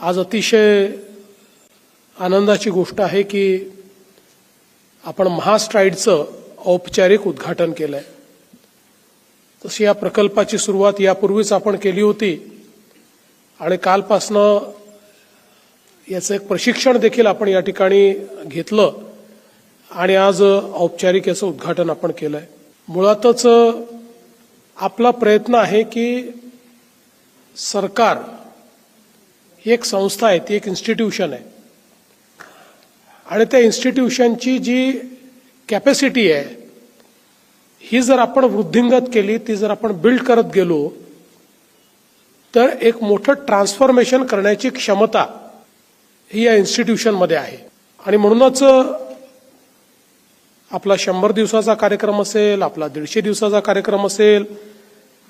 आज अतिशय आनंदाची गोष्ट आहे की आपण महास्ट्राईडचं औपचारिक उद्घाटन केलंय. तशी या प्रकल्पाची सुरुवात यापूर्वीच आपण केली होती आणि कालपासनं याचं एक प्रशिक्षण देखील आपण या ठिकाणी घेतलं आणि आज औपचारिक याचं उद्घाटन आपण केलंय. मुळातच आपला प्रयत्न आहे की सरकार ही एक संस्था आहे ती एक इन्स्टिट्यूशन आहे. आणि त्या इन्स्टिट्यूशनची जी कॅपॅसिटी आहे ही जर आपण वृद्धिंगत केली ती जर आपण बिल्ड करत गेलो तर एक मोठं ट्रान्सफॉर्मेशन करण्याची क्षमता ही या इन्स्टिट्यूशनमध्ये आहे. आणि म्हणूनच आपला शंभर दिवसाचा कार्यक्रम असेल आपला दीडशे दिवसाचा कार्यक्रम असेल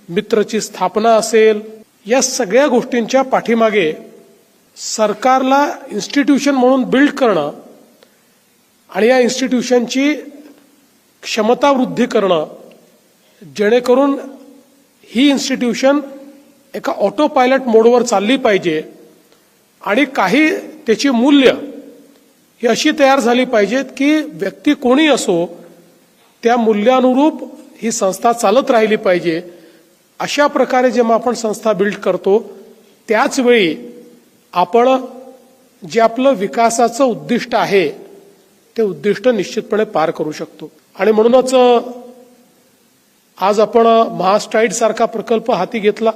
मित्रची स्थापना असेल या सगळ्या गोष्टींच्या पाठीमागे सरकारला इन्स्टिट्यूशन म्हणून बिल्ड करणं आणि या इन्स्टिट्यूशनची क्षमता वृद्धी करणं जेणेकरून ही इन्स्टिट्यूशन एका ऑटो पायलट मोडवर चालली पाहिजे आणि काही त्याची मूल्य ही अशी तयार झाली पाहिजेत की व्यक्ती कोणी असो त्या मूल्यानुरूप ही संस्था चालत राहिली पाहिजे. अशा प्रकारे जेव्हा आपण संस्था बिल्ड करतो त्याचवेळी आपण जे आपलं विकासाचं उद्दिष्ट आहे ते उद्दिष्ट निश्चितपणे पार करू शकतो. आणि म्हणूनच आज आपण महास्ट्राईड सारखा प्रकल्प हाती घेतला.